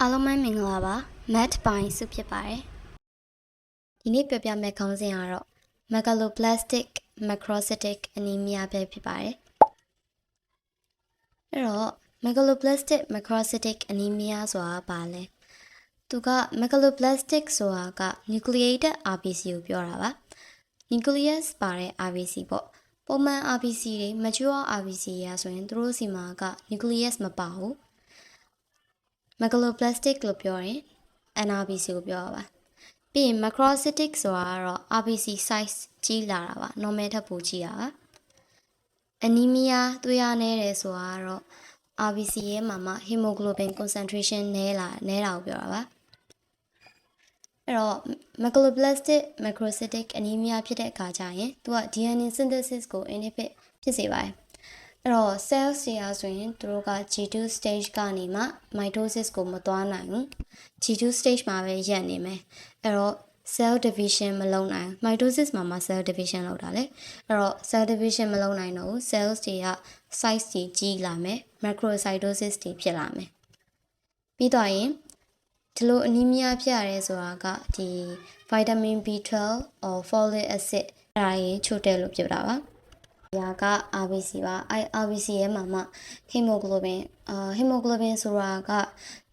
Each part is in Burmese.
အားလုံးပဲမင်္ဂလာပါ mat ပိုင်းစုဖြစ်ပါတယ်ဒီနေ့ပြောပြမယ့်ခေါင်းစဉ်ကတော့ megaloblastic macrocytic anemia ပဲဖြစ်ပါတယ်အဲ့တော့ megaloblastic macrocytic anemia ဆိုတာဘာလဲသူက megaloblastic ဆိုတာက nucleated RBC ကိုပြောတာပါ nucleus ပါတဲ့ RBC ပေါ့ပုံမှန် RBC တွေ mature RBC ရာဆိုရင်သူတို့စီမှာက nucleus မပါဘူး megaloblastic လို့ပြောရင် NRBC ကိုပြောရပါပြီးရင် macrocytic ဆိုတာကတော့ RBC size ကြီးလာတာပါ normal ထက်ပိုကြီးတာပါ anemia တွေ့ရနေတယ်ဆိုတာကတော့ RBC ရဲ့မှာမှ hemoglobin concentration နည်းလာနည်းတာကိုပြောတာပါအဲ့တော့ megaloblastic macrocytic anemia ဖြစ်တဲ့အခါကျရင် သူက DNA synthesis ကို inhibit ဖြစ်စေပါတယ် အဲ့တော့ cells တွေအားဆိုရင်သူတို့က G2 stage ကနေမှ mitosis ကိုမသွားနိုင်ဘူး G2 stage မှာပဲရပ်နေမယ်အဲ့တော့ cell division မလုပ်နိုင် mitosis မှာမှ cell division လုပ်တာလေအဲ့တော့ cell division မလုပ်နိုင်တော့ဘူး cells တွေက size တွေကြီးလာမယ် macrocytosis တွေဖြစ်လာမယ်ပြီးတော့ရင်ဒီလိုအနီးမီးယားဖြစ်ရတယ်ဆိုတာကဒီ vitamin B12 or folic acid အဲ့ဒါကြီးချို့တဲ့လို့ပြောတာပါ။ ဒါက RBC ပါအဲ RBC ရဲ့မှာမှ hemoglobin အာ hemoglobin ဆိုတာက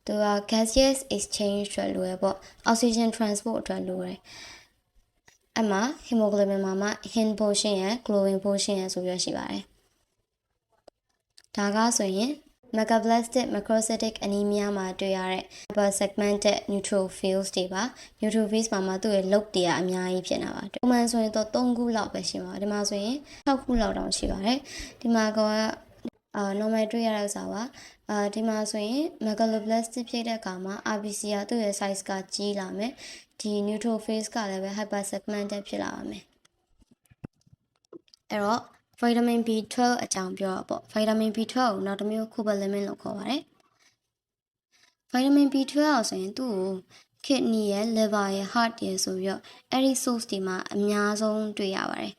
သူက gaseous exchange အတွက်လိုရပေါ့ oxygen transport အတွက်လိုတယ်။အမှ hemoglobin မှာမှ hin portion ရယ် globin portion ရယ်ဆိုရရှိပါတယ်။ဒါကဆိုရင် megaloblastic macrocytic anemia မှာတွေ့ရတဲ့ hyper segmented neutrophils တွေပါ neutrophils မှာမှသူ့ရဲ့လုတ်တွေကအများကြီးဖြစ်နေတာပါ။ပုံမှန်ဆိုရင်တော့3ခုလောက်ပဲရှိမှာ။ဒီမှာဆိုရင်6ခုလောက်တောင်ရှိပါတယ်။ဒီမှာကအာ normal တွေ့ရတဲ့ဥစ္စာပါ။အာဒီမှာဆိုရင် megaloblastic ဖြစ်တဲ့အခါမှာ RBC ကသူ့ရဲ့ size ကကြီးလာမယ်။ဒီ neutrophils ကလည်းပဲ hyper segmented ဖြစ်လာပါမယ်။အဲ့တော့ vitamin B12 အကြောင်းပြောတာပေါ့ vitamin B12 ကိုနောက်တစ်မျိုး cobalamin လို့ခေါ်ပါတယ် vitamin B12 အောင်ဆိုရင်သူ့ကို kidney ရဲ့ liver ရဲ့ heart ရဲ့ဆိုပြီးတော့အဲ့ဒီ source တွေမှာအများဆုံးတွေ့ရပါတယ်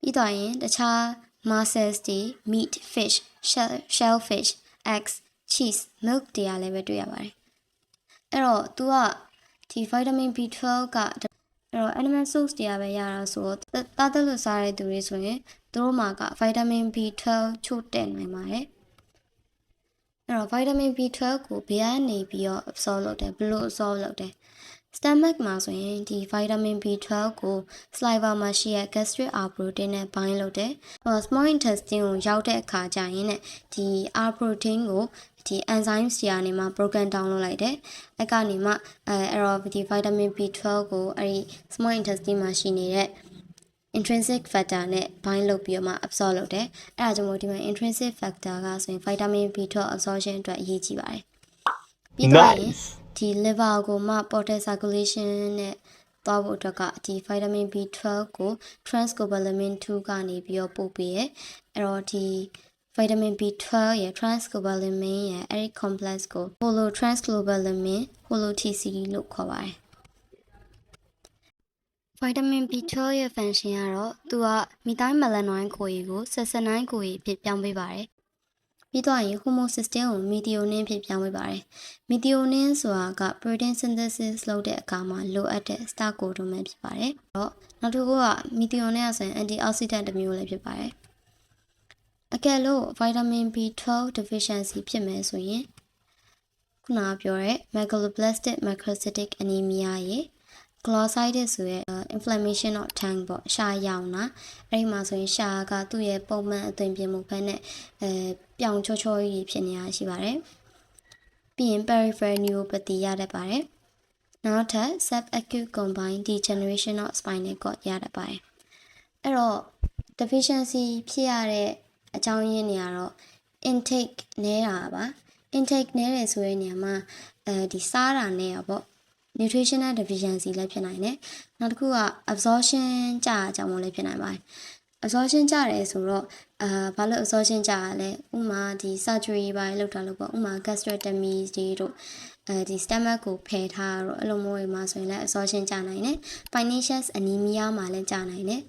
ပြီးတော့ရင်တခြား muscles တွေ meat fish shell shellfish eggs cheese milk တွေကလည်းပဲတွေ့ရပါတယ်အဲ့တော့ तू ကဒီ vitamin B12 ကအဲ့တော့ animal source တွေကပဲရတာဆိုတော့တားတယ်လို့စားတဲ့သူတွေဆိုရင် သူတို့မှာက vitamin B12 ချို့တဲ့နိုင်ပါတယ်အဲ့တော့ vitamin B12 ကိုဘေးကနေပြီးတော့ absorb လုပ်တယ်ဘယ်လို absorb လုပ်တယ် stomach မှာဆိုရင်ဒီ vitamin B12 ကို saliva မှာရှိတဲ့ gastric R protein နဲ့ bind လုပ်တယ်။ဟော small intestine ကိုရောက်တဲ့အခါကျရင်ねဒီ R protein ကိုဒီ enzymes တွေကနေမှ broken down လုပ်လိုက်တယ်။အဲ့ကနေမှအဲအဲ့တော့ဒီ vitamin B12 ကိုအဲ့ဒီ small intestine မှာရှိနေတဲ့ intrinsic factor နဲ့ bind လုပ်ပြီးတော့မှ absorb လုပ်တယ်။အဲ့ဒါကြောင့်မို့ဒီမှာ intrinsic factor ကဆိုရင် vitamin B12 absorption အတွက်အရေးကြီးပါတယ်။ပြီးတော့ရင် Nice. ဒီ liver ကိုမှ portal circulation နဲ့သွားဖို့အတွက်ကဒီ vitamin B12 ကို transcobalamin 2ကနေပြီးတော့ပို့ပေးရဲအဲ့တော့ဒီ vitamin B12 ရဲ့ transcobalamin ရဲ့အဲ့ဒီ complex ကို holo transcobalamin holo TCD လို့ခေါ်ပါတယ် vitamin B12 ရဲ့ function ကတော့သူက methyl malanoid ကိုရီကို sessanine ကိုရီအဖြစ်ပြောင်းပေးပါတယ်ပြီးတော့ရင် homocysteine ကို methionine ဖြစ်ပြောင်းပေးပါတယ် methionine ဆိုတာက protein synthesis လုပ်တဲ့အခါမှာလိုအပ်တဲ့ star codomain ဖြစ်ပါတယ်။တော့နောက်တစ်ခုက methionine ဆိုရင် antioxidant တစ်မျိုးလည်းဖြစ်ပါတယ်။အကယ်လို့ vitamin B12 deficiency ဖြစ်မယ်ဆိုရင်ခုနကပြောတဲ့ megaloblastic macrocytic anemia ရေ glossitis ဆိုရဲ inflammation of tongue ပေါ့ရှာရောင်တာအဲ့ဒီမှာဆိုရင်ရှာကသူ့ရဲ့ပုံမှန်အသွင်ပြင်မှုဖက်နဲ့အဲပြောင်ချောချောကြီးဖြစ်နေတာရှိပါတယ်ပြီးရင် peripheral neuropathy ရတတ်ပါတယ်နောက်ထပ် subacute combined degeneration of spinal cord ရတတ်ပါတယ်အဲ့တော့ deficiency ဖြစ်ရတဲ့အကြောင်းရင်းတွေကတော့ intake နည်းတာပါ intake နည်းတယ်ဆိုတဲ့နေရာမှာအဲဒီစားတာနဲ့ရပေါ့ nutritional deficiency လည်းဖြစ်နိုင်တယ်။နောက်တစ်ခုက absorption ကြာတာကြောင့်မို့လည်းဖြစ်နိုင်ပါတယ်အစောရှင်းကြတယ်ဆိုတော့အာဘာလို့အစောရှင်းကြရလဲဥမာဒီ surgery ပိုင်းလောက်တာလို့ပေါ့ဥမာ gastrectomy တွေတို့ အဲဒီ stomach ကိုဖယ်ထားတော့အဲ့လိုမျိုးတွေမှာဆိုရင်လည်းအစောရှင်းကြနိုင်တယ် pernicious anemia မှာလည်းကြနိုင်တယ်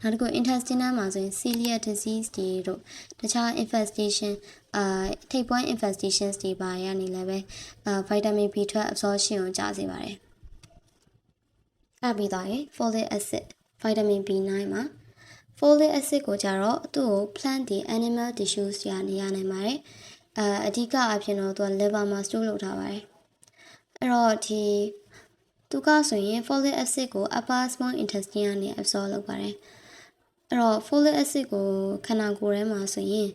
နောက်တစ်ခု intestinal မှာဆိုရင် celiac disease တွေတို့တခြား infestation အာထိပ်ပွိုင်း infestations တွေပါရနေလည်းပဲအာ vitamin B12 absorption ကိုကျစေပါတယ်အဲ့ပြီးတော့ရင် folic acid vitamin B9 မှာ folic acid ကိုကြတော့သူ့ကို plant တွေ animal tissues တွေကနေရနိုင်ပါတယ်အဲအဓိကအဖြစ်တော့သူက liver မှာ store လုပ်ထားပါတယ် အဲ့တော့ဒီသူကဆိုရင် folic acid ကို upper small intestine ကနေ absorb လုပ်ပါတယ်အဲ့တော့ folic acid ကိုခန္ဓာကိုယ်ထဲမှာဆိုရင်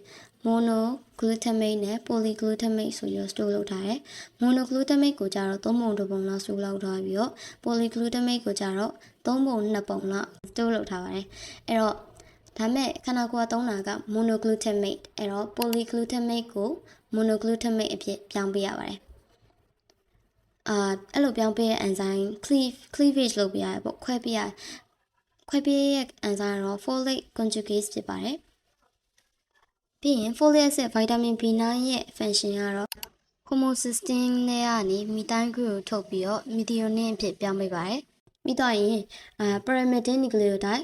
monoglutamate နဲ့ polyglutamate ဆိုပြီး store လုပ်ထားတယ်။ monoglutamate ကိုကြတော့3ပုံ2ပုံလောက် store လုပ်ထားပြီးတော့ polyglutamate ကိုကြတော့3ပုံ2ပုံလောက် store လုပ်ထားပါတယ်။အဲ့တော့ဒါမဲ့ခန္ဓာကိုယ်ကသုံးတာက monoglutamate အဲ့တော့ polyglutamate ကို monoglutamate အဖြစ်ပြောင်းပေးရပါတယ်။ အာအဲ့လိုပြောင်းပေးတဲ့ enzyme cleave cleavage လုပ်ပေးရတယ်ပေါ့ခွဲပေးရခွဲပေးရဲ့ enzyme ကတော့ folate conjugase ဖြစ်ပါတယ်။ပြီးရင် folic acid vitamin B9 ရဲ့ function ကတော့ homocysteine နဲ့ကနေမီတိုင်းဂရုကိုထုတ်ပြီးတော့ methionine အဖြစ်ပြောင်းပေးပါတယ်။ပြီးတော့ရင်အာ pyrimidine nucleotide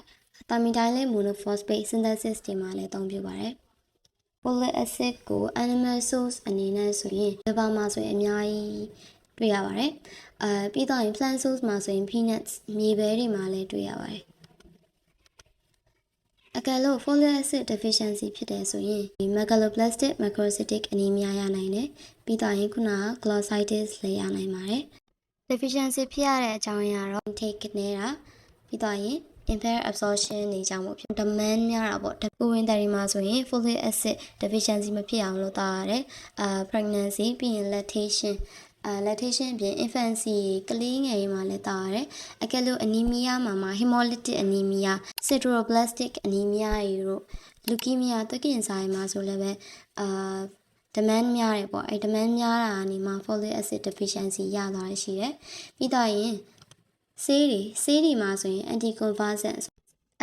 thymidine monophosphate synthesis တွေမှာလည်းအသုံးပြုပါတယ်။ folic acid ကို animal source အနေနဲ့ဆိုရင် liver မှာဆိုရင်အများကြီး တွေ့ရပါတယ်။အာပြီးတော့ရင် plant source မှာဆိုရင် peanuts မြေပဲတွေမှာလည်းတွေ့ရပါတယ်။အကယ်လို့ folic acid deficiency ဖြစ်တယ်ဆိုရင်ဒီ megaloblastic macrocytic anemia ရနိုင်တယ်ပြီးတော့ရင်ခုနက glossitis လည်းရနိုင်ပါတယ် deficiency ဖြစ်ရတဲ့အကြောင်းအရာတော့ intake နေတာပြီးတော့ရင် impaired absorption နေကြောင်းပေါ့ဖြစ် demand များတာပေါ့ကိုဝင်တယ်ဒီမှာဆိုရင် folic acid deficiency မဖြစ်အောင်လုပ်သားရတယ်အာ pregnancy ပြီးရင် lactation အာ lactation အပြင် infancy ကလေးငယ်ရေးမှာလည်းတာရတယ်အကယ်လို့ anemia မှာမှာ hemolytic anemia sideroblastic anemia တွေတို့ leukemia သွေးကင်ဆိုင်မှာဆိုလည်းပဲအာ demand များတယ်ပေါ့အဲ demand များတာကနေမှ folic acid deficiency ရသွားရရှိတယ်ပြီးတော့ရင်ဆေးတွေဆေးတွေမှာဆိုရင် anticonvulsant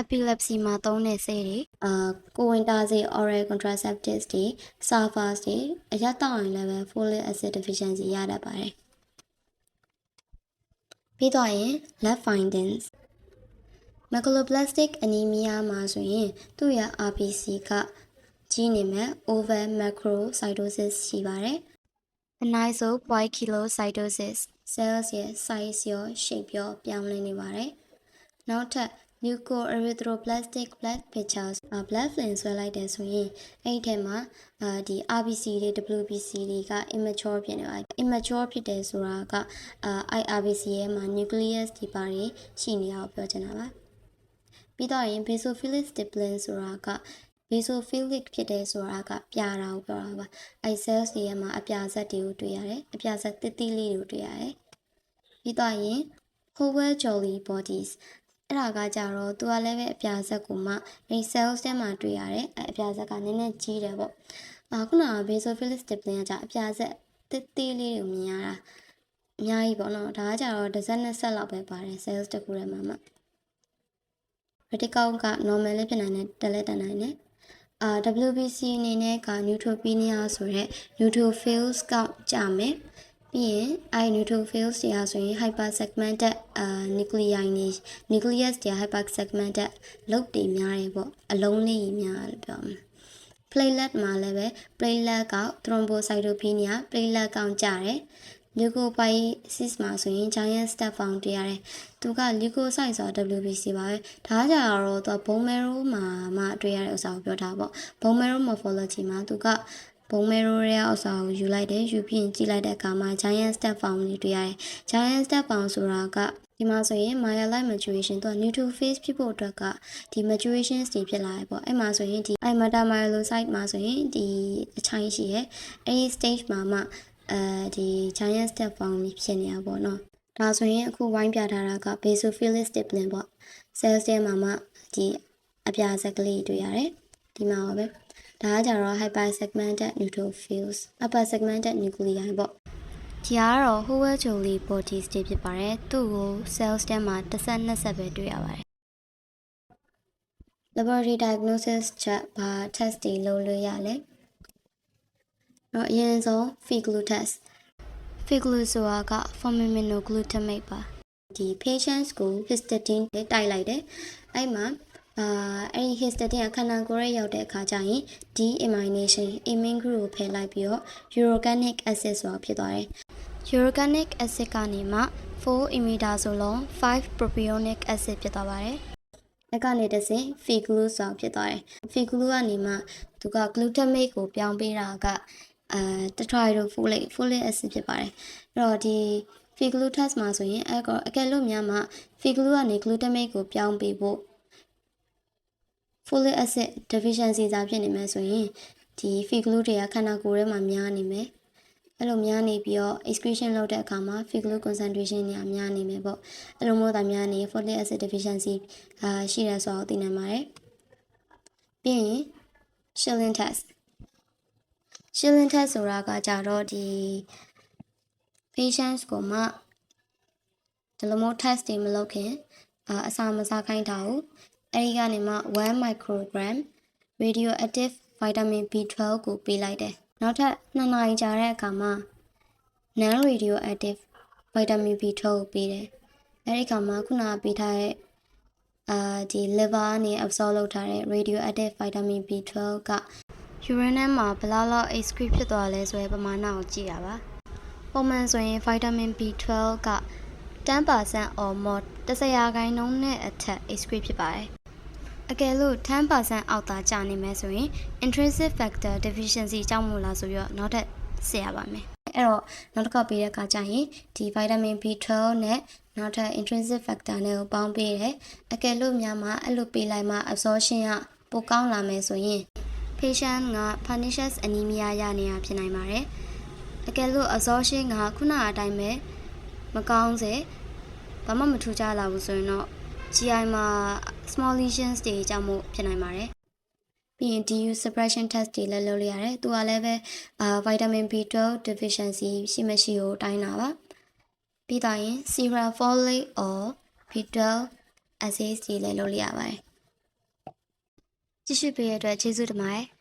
epilepsy မှာသုံးတဲ့ဆေးတွေအာကိုဝင်တာဆေး oral contraceptives တွေ sulfurs တွေအရတောက်ရင်လည်းပဲ folic acid deficiency ရတတ်ပါတယ်ပြီးတော့ရင် lab findings megaloblastic anemia မှာဆိုရင်သူ့ရဲ့ RBC ကကြီးနေမဲ့ over macrocytosis ရှိပါတယ်။ anisopoikilocytosis cells ရဲ့ size ရော shape ရောပြောင်းလဲနေပါတယ်။နောက်ထပ် leukoerythroblastic blood pictures blood film ဆွဲလိုက်တယ်ဆိုရင်အဲ့ဒီထဲမှာအာဒီ RBC တွေ WBC တွေက immature ဖြစ်နေပါတယ် immature ဖြစ်တယ်ဆိုတာကအာ IRBC ရဲ့မှာ nucleus ဒီပါတွေရှိနေတာကိုပြောချင်တာပါပြီးတော့ရင် basophilic stippling ဆိုတာက basophilic ဖြစ်တယ်ဆိုတာကပြာတာကိုပြောတာပါအဲ cells တွေရဲ့မှာအပြာဆက်တွေကိုတွေ့ရတယ်အပြာဆက်တိတိလေးတွေကိုတွေ့ရတယ်ပြီးတော့ရင် Howell Jolly bodies အဲ့ဒါကကြတော့သူကလည်းပဲအပြာဆက်ကိုမှအဲ cells ထဲမှာတွေ့ရတယ်အဲအပြာဆက်ကနည်းနည်းကြီးတယ်ပေါ့အခုနက basophilic stippling ကကြအပြာဆက်တိတိလေးတွေကိုမြင်ရတာအများကြီးပေါ့နော်ဒါကကြတော့တစ်စက်နှစ်ဆက်လောက်ပဲပါတယ် cells တစ်ခုထဲမှာမှ vertical က normal လေးဖြစ်နိုင်တယ်တက်လက်တက်နိုင်တယ်အာ WBC အနေနဲ့က neutropenia ဆိုတဲ့ neutrophils ကကြမယ် ပြီးရင်အဲ neutrophils တွေဟာဆိုရင် hypersegmented အာ nuclei နေ nucleus တွေ hypersegmented လုတ်တွေများတယ်ပေါ့အလုံးလေးကြီးများတယ်ပြောမယ် platelet မှာလည်းပဲ platelet က thrombocytopenia platelet ကောင်ကြတယ် leukopoiesis မှာဆိုရင် giant step form တွေ့ရတယ်။သူက leukocyte ဆိုတာ WBC ပါပဲ။ဒါကြတော့သူ bone marrow မှာမှတွေ့ရတဲ့ဥစ္စာကိုပြောတာပေါ့။ bone marrow morphology မှာသူက bone marrow ရဲ့ဥစ္စာကိုယူလိုက်တယ်။ယူပြီးရင်ကြည့်လိုက်တဲ့အခါမှာ giant step form တွေတွေ့ရတယ်။ giant step form ဆိုတာကဒီမှာဆိုရင် myelite maturation သူက neutrophils ဖြစ်ဖို့အတွက်ကဒီ maturation တွေဖြစ်လာတယ်ပေါ့အဲ့မှာဆိုရင်ဒီ myelocyte မှာဆိုရင်ဒီအချိုင်းရှိရဲ့အဲ့ဒီ stage မှာမှအဲဒီ giant step form ဖြစ်နေတာပေါ့နော်ဒါဆိုရင်အခုဝိုင်းပြထားတာက basophilic stippling ပေါ့ cells ထဲမှာမှဒီအပြာဆက်ကလေးတွေ့ရတယ်ဒီမှာပါပဲ ဒါကကြတော့ hypersegmented neutrophils upper segmented nuclei ပေါ့ဒီကတော့ Howell Jolly bodies တွေဖြစ်ပါတယ်သူ့ကို cells ထဲမှာတစ်ဆက်နှစ်ဆက်ပဲတွေ့ရပါတယ် laboratory diagnosis ချက်ဘာ test တွေလုပ်လို့ရလဲတော့အရင်ဆုံး figlu test figlu ဆိုတာက formiminoglutamate ပါဒီ patients ကို histidine နဲ့တိုက်လိုက်တယ်အဲ့မှာ အာအဲ့ဒီ histidine ကခန္ဓာကိုယ်ရဲ့ရောက်တဲ့အခါကျရင် deamination amine group ကိုဖယ်လိုက်ပြီးတော့ urocanic acid ဆိုတာဖြစ်သွားတယ် urocanic acid ကနေမှ4 imidazolone 5 propionic acid ဖြစ်သွားပါတယ်။လက်ကနေတစ်ဆင့် figlu ဆိုတာဖြစ်သွားတယ်။ figlu ကနေမှသူက glutamate ကိုပြောင်းပေးတာကအဲ tetrahydrofolate folic acid ဖြစ်ပါတယ်။အဲ့တော့ဒီ figlu test မှာဆိုရင်အဲ့ကအကယ်လို့များမှ figlu ကနေ glutamate ကိုပြောင်းပေးဖို့ folic acid deficiency စာဖြစ်နေမယ်ဆိုရင်ဒီ figlu တွေကခန္ဓာကိုယ်ထဲမှာများနေမယ်။အဲ့လိုများနေပြီးတော့ excretion လုပ်တဲ့အခါမှာ figlu concentration တွေကများနေမယ်ပေါ့။အဲ့လိုမျိုးသာများနေ folic acid deficiency အာရှိတယ်ဆိုတော့သိနိုင်ပါတယ်။ပြီးရင် Schilling test Schilling test ဆိုတာကကြတော့ဒီ patients ကိုမှဒီလိုမျိုး test တွေမလုပ်ခင်အာအစာမစားခိုင်းတာကို အဲဒီကနေမှ1 microgram radioactive vitamin B12 ကိုပေးလိုက်တယ်နောက်ထပ်2နာရီကြာတဲ့အခါမှာ non radioactive vitamin B12 ကိုပေးတယ်အဲဒီခါမှာခုနကပေးထားတဲ့အာဒီ liver ကနေ absorb လုပ်ထားတဲ့ radioactive vitamin B12 က urine မှာဘယ်လောက်လောက် excrete ဖြစ်သွားလဲဆိုတဲ့ပမာဏကိုကြည့်တာပါပုံမှန်ဆိုရင် vitamin B12 က10% or more 10ရာခိုင်နှုန်းနဲ့အထက် excrete ဖြစ်ပါတယ် အကယ်လို့10%အောက်သာကျနေမယ်ဆိုရင် intrinsic factor deficiency ကြောင့်မို့လားဆိုပြီးတော့နောက်ထပ်ဆက်ရပါမယ်အဲ့တော့နောက်တစ်ခါပေးတဲ့အခါကျရင်ဒီ vitamin B12 နဲ့နောက်ထပ် intrinsic factor နဲ့ကိုပေါင်းပေးတယ်အကယ်လို့များမှအဲ့လိုပေးလိုက်မှ absorption ကပိုကောင်းလာမယ်ဆိုရင် patient က pernicious anemia ရနေတာဖြစ်နိုင်ပါတယ်အကယ်လို့ absorption ကခုနအတိုင်းပဲမကောင်းစေဘာမှမထူးခြားလာဘူးဆိုရင်တော့ GI မှာ small lesions တွေကြောင့်မို့ဖြစ်နိုင်ပါတယ်ပြီးရင် DU suppression test တွေလည်းလုပ်လို့ရတယ်။သူကလည်းပဲအာ vitamin B12 deficiency ရှိမရှိကိုတိုင်းတာပါ။ပြီးတော့ရင် serum folate or B12 assays တွေလည်းလုပ်လို့ရပါတယ်။ကြည့်ရှုပေးတဲ့အတွက်ကျေးဇူးတင်ပါတယ်။